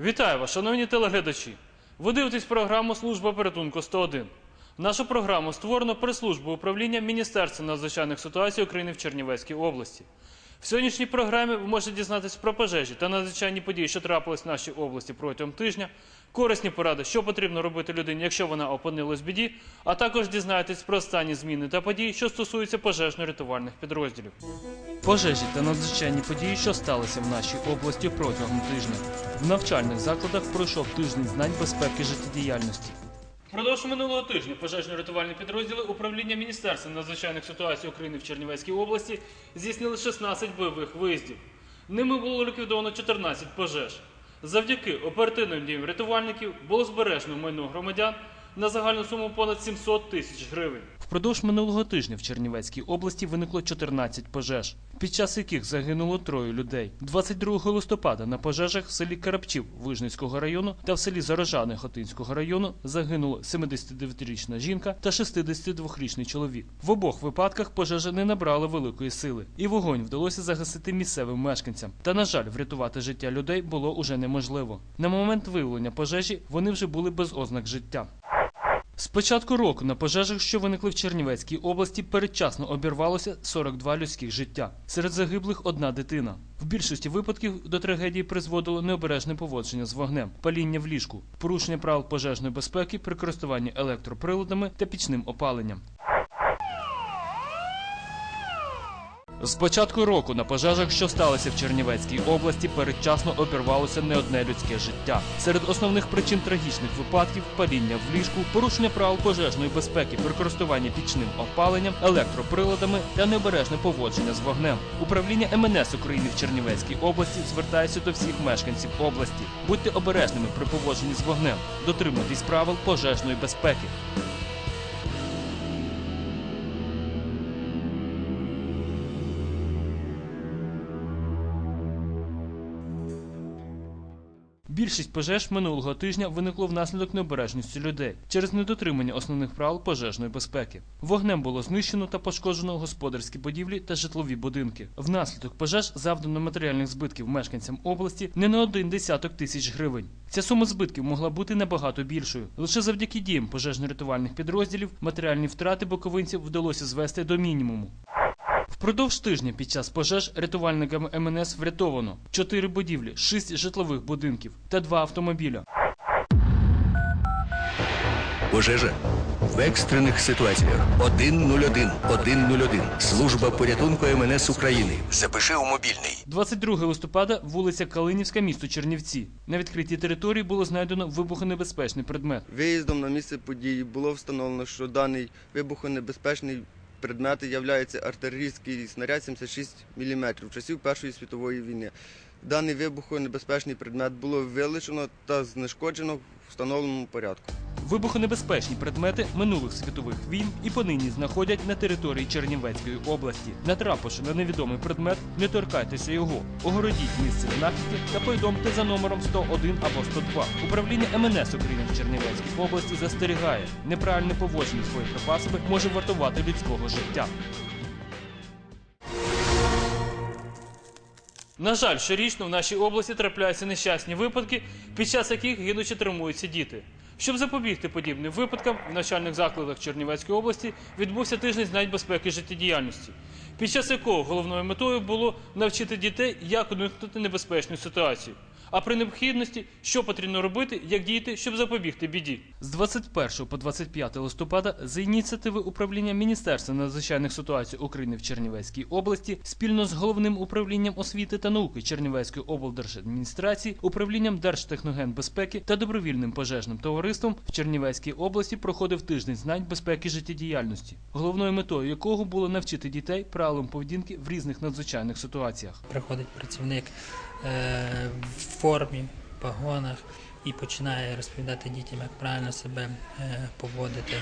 Вітаю вас, шановні телеглядачі. Ви дивитесь програму Служба порятунку 101. Нашу програму створено при службі управління Міністерства надзвичайних ситуацій України в Чернівецькій області. В сьогоднішній програмі ви можете дізнатися про пожежі та надзвичайні події, що трапились в нашій області протягом тижня, корисні поради, що потрібно робити людині, якщо вона опинилась в біді, а також дізнаєтесь про останні зміни та події, що стосуються пожежно-рятувальних підрозділів. Пожежі та надзвичайні події, що сталися в нашій області протягом тижня. В навчальних закладах пройшов тиждень знань безпеки життєдіяльності. Впродовж минулого тижня пожежно-рятувальні підрозділи управління Міністерства надзвичайних ситуацій України в Чернівецькій області здійснили 16 бойових виїздів. Ними було ліквідовано 14 пожеж. Завдяки оперативним діям рятувальників було збережено майно громадян на загальну суму понад 700 тисяч гривень. Впродовж минулого тижня в Чернівецькій області виникло 14 пожеж, під час яких загинуло троє людей. 22 листопада на пожежах в селі Карапчів Вижницького району та в селі Зарожани Хотинського району загинула 79-річна жінка та 62-річний чоловік. В обох випадках пожежа не набрала великої сили, і вогонь вдалося загасити місцевим мешканцям. Та, на жаль, врятувати життя людей було уже неможливо. На момент виявлення пожежі вони вже були без ознак життя. З початку року на пожежах, що виникли в Чернівецькій області, передчасно обірвалося 42 людських життя. Серед загиблих одна дитина. В більшості випадків до трагедії призводило необережне поводження з вогнем, паління в ліжку, порушення правил пожежної безпеки при користуванні електроприладами та пічним опаленням. З початку року на пожежах, що сталися в Чернівецькій області, передчасно обірвалося не одне людське життя. Серед основних причин трагічних випадків паління в ліжку, порушення правил пожежної безпеки при користуванні пічним опаленням, електроприладами та необережне поводження з вогнем. Управління МНС України в Чернівецькій області звертається до всіх мешканців області. Будьте обережними при поводженні з вогнем, дотримуйтесь правил пожежної безпеки. Більшість пожеж минулого тижня виникло внаслідок необережності людей через недотримання основних правил пожежної безпеки. Вогнем було знищено та пошкоджено господарські будівлі та житлові будинки. Внаслідок пожеж завдано матеріальних збитків мешканцям області не на один десяток тисяч гривень. Ця сума збитків могла бути набагато більшою. Лише завдяки діям пожежно-рятувальних підрозділів матеріальні втрати боковинців вдалося звести до мінімуму. Впродовж тижня під час пожеж рятувальниками МНС врятовано 4 будівлі, 6 житлових будинків та 2 автомобіля. Пожежа в екстрених ситуаціях 101 101 Служба порятунку МНС України. Запиши у мобільний. 22 листопада, вулиця Калинівська, місто Чернівці. На відкритій території було знайдено вибухонебезпечний предмет. Виїздом на місце події було встановлено, що даний вибухонебезпечний предмет являються артилерійський снаряд 76 мм часів Першої світової війни. Даний вибухонебезпечний предмет було вилучено та знешкоджено в встановленому порядку. Вибухонебезпечні предмети минулих світових війн і понині знаходять на території Чернівецької області. Натрапивши на невідомий предмет, не торкайтеся його, огородіть місце знахідки та повідомте за номером 101 або 102. Управління МНС України в Чернівецькій області застерігає, неправильне поводження з боєприпасами може вартувати людського життя. На жаль, щорічно в нашій області трапляються нещасні випадки, під час яких гинучи чи травмуються діти. Щоб запобігти подібним випадкам, в навчальних закладах Чернівецької області відбувся тиждень знань безпеки життєдіяльності, під час якого головною метою було навчити дітей, як уникнути небезпечну ситуацію. А при необхідності, що потрібно робити, як діяти, щоб запобігти біді. З 21 по 25 листопада за ініціативи управління Міністерства надзвичайних ситуацій України в Чернівецькій області спільно з головним управлінням освіти та науки Чернівецької облдержадміністрації, управлінням Держтехногенбезпеки та добровільним пожежним товариством в Чернівецькій області проходив тиждень знань безпеки життєдіяльності, головною метою якого було навчити дітей правилам поведінки в різних надзвичайних ситуаціях. приходить працівник в формі, в погонах і починає розповідати дітям, як правильно себе е, поводити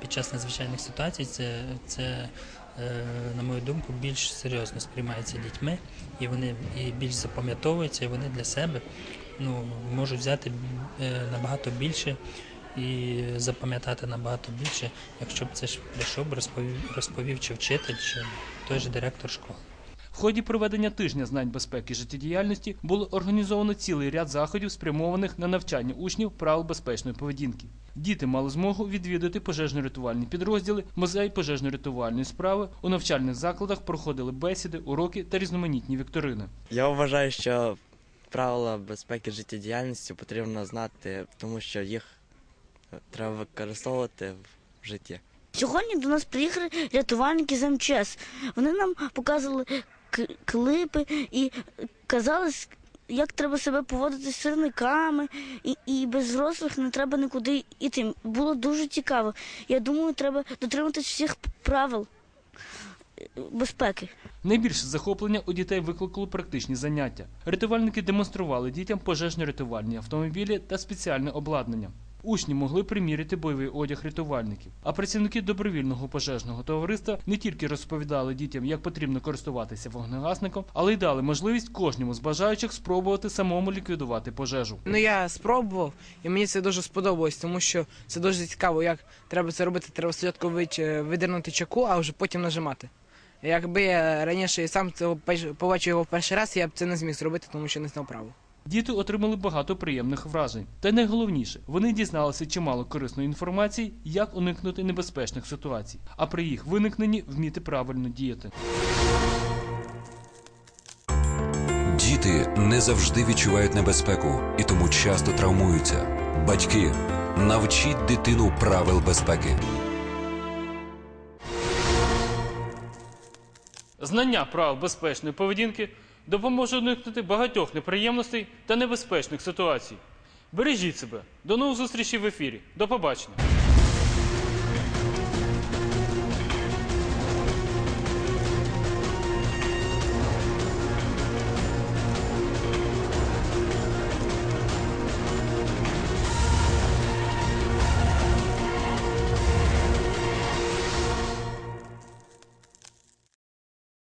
під час надзвичайних ситуацій. Це, це е, на мою думку, більш серйозно сприймається дітьми, і вони і більш запам'ятовуються, і вони для себе ну, можуть взяти е, набагато більше. І запам'ятати набагато більше, якщо б це ж прийшов, розповів, розповів чи вчитель, чи той же директор школи. В ході проведення тижня знань безпеки життєдіяльності було організовано цілий ряд заходів, спрямованих на навчання учнів правил безпечної поведінки. Діти мали змогу відвідати пожежно-рятувальні підрозділи, музей пожежно-рятувальної справи. У навчальних закладах проходили бесіди, уроки та різноманітні вікторини. Я вважаю, що правила безпеки життєдіяльності потрібно знати, тому що їх е, треба використовувати в житті. Сьогодні до нас приїхали рятувальники з МЧС. Вони нам показували клипи і казали, як треба себе поводити з сирниками, і, і без взрослих не треба нікуди йти. Було дуже цікаво. Я думаю, треба дотримуватись всіх правил безпеки. Найбільше захоплення у дітей викликали практичні заняття. Рятувальники демонстрували дітям пожежно-рятувальні автомобілі та спеціальне обладнання. Учні могли приміряти бойовий одяг рятувальників. А працівники добровільного пожежного товариства не тільки розповідали дітям, як потрібно користуватися вогнегасником, але й дали можливість кожному з бажаючих спробувати самому ліквідувати пожежу. Ну я спробував, і мені це дуже сподобалось, тому що це дуже цікаво, як треба це робити. Треба спочатку видернути чеку, а вже потім нажимати. Якби я раніше сам це побачив його перший раз, я б це не зміг зробити, тому що не знав правил. Діти отримали багато приємних вражень. Та найголовніше, вони дізналися чимало корисної інформації, як уникнути небезпечних ситуацій, а при їх виникненні вміти правильно діяти. Діти не завжди відчувають небезпеку і тому часто травмуються. Батьки, навчіть дитину правил безпеки. Знання правил безпечної поведінки допоможе уникнути багатьох неприємностей та небезпечних ситуацій. Бережіть себе. До нових зустрічей в ефірі. До побачення.